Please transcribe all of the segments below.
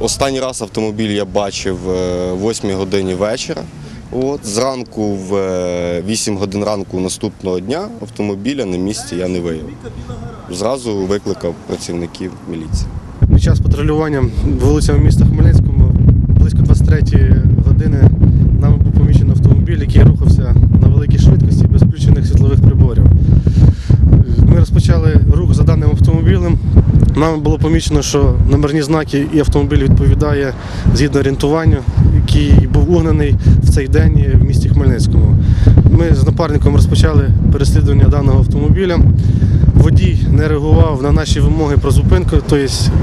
Останній раз автомобіль я бачив е, в 8 годині вечора. От, зранку в е, 8 годин ранку наступного дня автомобіля на місці я не виявив. Зразу викликав працівників міліції. Під час патрулювання вулицями міста Хмельницькому близько 23 години нами був помічений автомобіль, який рухався на великій швидкості без включених світлових приборів. Ми розпочали рух за даним автомобілем. Нам було помічено, що номерні знаки і автомобіль відповідає згідно орієнтуванню, який був угнаний в цей день в місті Хмельницькому. Ми з напарником розпочали переслідування даного автомобіля. Водій не реагував на наші вимоги про зупинку, тобто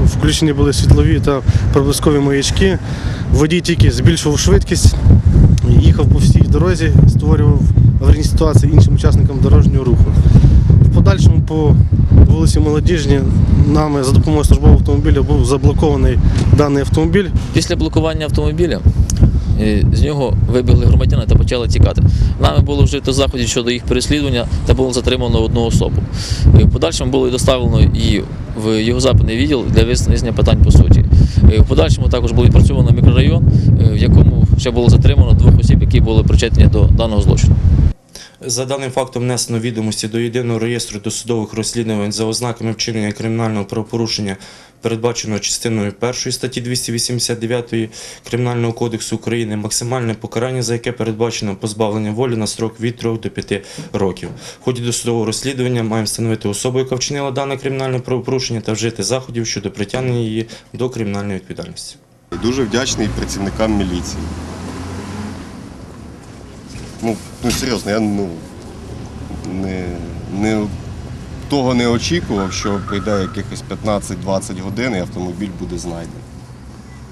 включені були світлові та проблискові маячки. Водій тільки збільшував швидкість, їхав по всій дорозі, створював аварійні ситуації іншим учасникам дорожнього руху. По вулиці Молодіжні нами за допомогою службового автомобіля був заблокований даний автомобіль. Після блокування автомобіля е, з нього вибігли громадяни та почали тікати. Нами було вжито заходів щодо їх переслідування та було затримано одну особу. Е, В подальшому було доставлено її в його запитний відділ для вияснення питань по суті. Е, В подальшому також було відпрацьовано мікрорайон, в якому ще було затримано двох осіб, які були причетні до даного злочину. За даним фактом внесено відомості до єдиного реєстру досудових розслідувань за ознаками вчинення кримінального правопорушення, передбаченого частиною 1 статті 289 Кримінального кодексу України, максимальне покарання, за яке передбачено позбавлення волі на строк від 3 до 5 років. В ході досудового розслідування маємо встановити особу, яка вчинила дане кримінальне правопорушення та вжити заходів щодо притягнення її до кримінальної відповідальності. Дуже вдячний працівникам міліції. Ну, ну серйозно, я ну, не, не, того не очікував, що прийде якихось 15-20 годин і автомобіль буде знайдений.